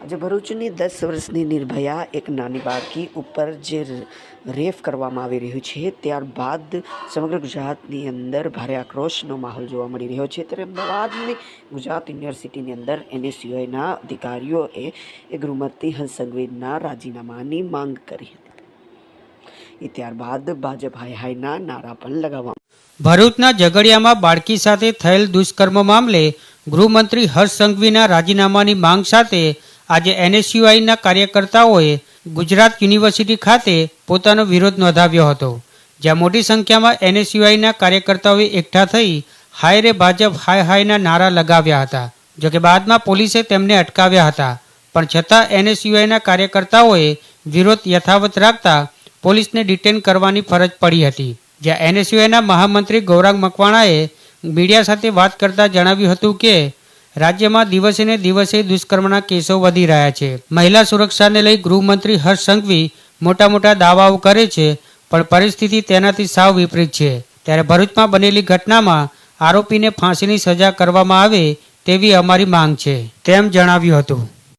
આજે ભરૂચની દસ વર્ષની નિર્ભયા એક નાની બાળકી ઉપર જે રેફ કરવામાં આવી રહ્યું છે, ત્યારબાદ સમગ્ર ગુજરાતની અંદર ભારે આક્રોશનો માહોલ જોવા મળી રહ્યો છે. ત્યારે અમદાવાદની ગુજરાત યુનિવર્સિટીની અંદર એનએસયુઆઈના અધિકારીઓએ એ ગૃહમંત્રી હંસ સંઘવીના રાજીનામાની માંગ કરી હતી. એ ત્યારબાદ ભાજપ હાય હાયના નારા પણ લગાવવામાં ભરૂચના ઝઘડિયામાં બાળકી સાથે થયેલ દુષ્કર્મ મામલે ગૃહમંત્રી હર્ષ સંઘવીના રાજીનામાની માંગ સાથે આજે એનએસયુઆઈના કાર્યકર્તાઓએ ગુજરાત યુનિવર્સિટી ખાતે પોતાનો વિરોધ નોંધાવ્યો હતો, જ્યાં મોટી સંખ્યામાં એનએસયુઆઈના કાર્યકર્તાઓએ એકઠા થઈ હાય રે ભાજપ, હાય હાયના નારા લગાવ્યા હતા. જોકે બાદમાં પોલીસે તેમને અટકાવ્યા હતા, પણ છતાં એનએસયુઆઈના કાર્યકર્તાઓએ વિરોધ યથાવત રાખતા પોલીસને ડિટેન કરવાની ફરજ પડી હતી. જ્યાં એનએસયુઆઈના મહામંત્રી ગૌરાંગ મકવાણાએ મીડિયા સાથે વાત કરતા જણાવ્યું હતું કે રાજ્યમાં દિવસે ને દિવસે દુષ્કર્મના કેસો વધી રહ્યા છે. મહિલા સુરક્ષાને લઈ ગૃહમંત્રી હર્ષ સંઘવી મોટા મોટા દાવાઓ કરે છે, પણ પરિસ્થિતિ તેનાથી સાવ વિપરીત છે. ત્યારે ભરૂચમાં બનેલી ઘટનામાં આરોપીને ફાંસીની સજા કરવામાં આવે તેવી અમારી માંગ છે, તેમ જણાવ્યું હતું.